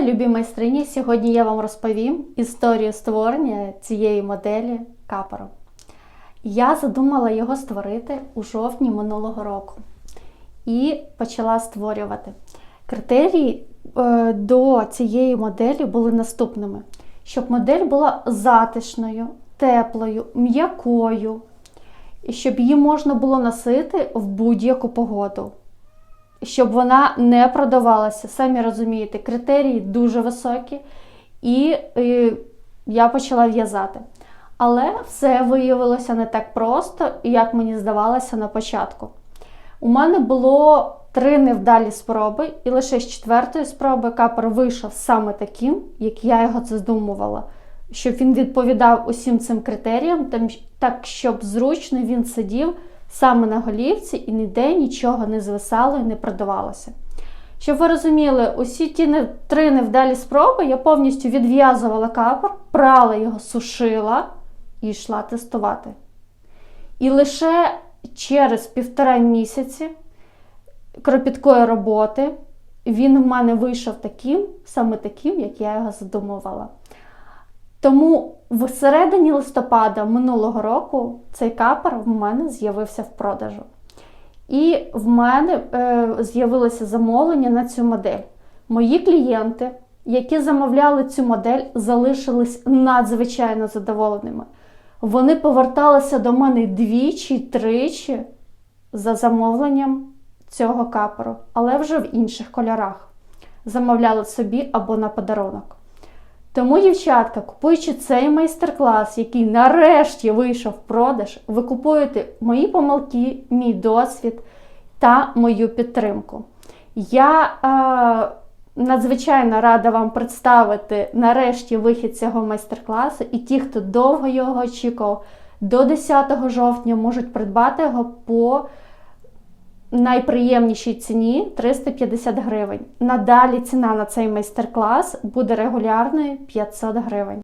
Любі майстрині, сьогодні я вам розповім історію створення цієї моделі капору. Я задумала його створити у жовтні минулого року і почала створювати. Критерії е, до цієї моделі були наступними: щоб модель була затишною, теплою, м'якою, і щоб її можна було носити в будь-яку погоду щоб вона не продавалася. Самі розумієте, критерії дуже високі, і, і я почала в'язати. Але все виявилося не так просто, як мені здавалося на початку. У мене було три невдалі спроби, і лише з четвертої спроби капор вийшов саме таким, як я його це здумувала. Щоб він відповідав усім цим критеріям, так щоб зручно він сидів саме на голівці і ніде нічого не звисало і не продавалося. Щоб ви розуміли, усі ті три невдалі спроби я повністю відв'язувала капор, прала його, сушила і йшла тестувати. І лише через півтора місяці кропіткої роботи він в мене вийшов таким, саме таким, як я його задумувала. Тому в середині листопада минулого року цей капор в мене з'явився в продажу. І в мене е, з'явилося замовлення на цю модель. Мої клієнти, які замовляли цю модель, залишились надзвичайно задоволеними. Вони поверталися до мене двічі-тричі за замовленням цього капору, але вже в інших кольорах. Замовляли собі або на подарунок. Тому, дівчатка, купуючи цей майстер-клас, який нарешті вийшов в продаж, ви купуєте мої помилки, мій досвід та мою підтримку. Я е, надзвичайно рада вам представити нарешті вихід цього майстер-класу, і ті, хто довго його очікував, до 10 жовтня можуть придбати його по найприємнішій ціні 350 гривень. Надалі ціна на цей майстер-клас буде регулярною 500 гривень.